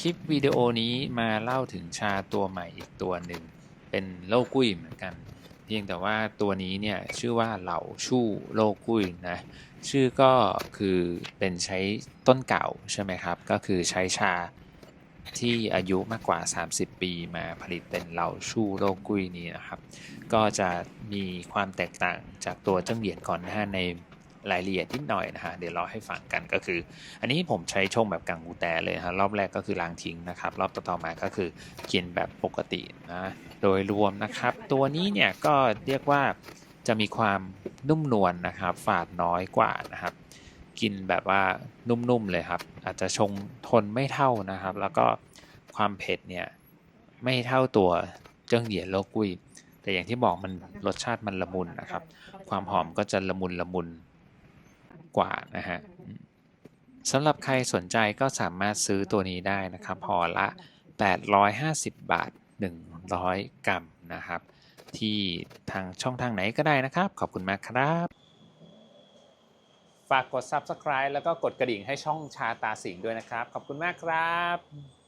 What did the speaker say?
คลิปวิดีโอนี้มาเล่าถึงชาตัวใหม่อีกตัวหนึ่ง เป็นโลกุ้ยเหมือนกัน เพียงแต่ว่าตัวนี้เนี่ยชื่อว่าเหล่าชู่โลกุ้ยนะชื่อก็คือเป็นใช้ต้นเก่าใช่ไหมครับ ก็คือใช้ชาที่อายุมากกว่า 30 ปีมาผลิตเป็นเหล่าชู่โลกุ้ยนี้นะครับ ก็จะมีความแตกต่างจากตัวเจ้าเหรียญก่อนหน้าใน รายละเอียดนิดหน่อยนะฮะเดี๋ยวเราให้ฟังกันก็คือ อันนี้ผมใช้ชงแบบกังกูแต่เลยฮะรอบแรกก็คือล้างทิ้งนะครับรอบต่อๆมาก็คือกินแบบปกตินะโดยรวมนะครับ ตัวนี้เนี่ยก็เรียกว่าจะมีความนุ่มนวลนะครับ ฝาดน้อยกว่านะครับ กินแบบว่านุ่มๆเลยครับ อาจจะชงทนไม่เท่านะครับ แล้วก็ความเผ็ดเนี่ยไม่เท่าตัวเจิ้งเหยียนโลกุยแต่อย่างที่บอกมันรสชาติมันละมุนนะครับ ความหอมก็จะละมุนละมุน กว่านะฮะอืมสำหรับใครสนใจก็สามารถซื้อตัวนี้ได้นะครับห่อละ 850 บาท 100 กรัมนะครับ ที่ทางช่องทางไหนก็ได้นะครับ ขอบคุณมากครับ ฝากกด Subscribe แล้วก็กดกระดิ่งให้ช่องชาตาสิงห์ด้วยนะครับ ขอบคุณมากครับ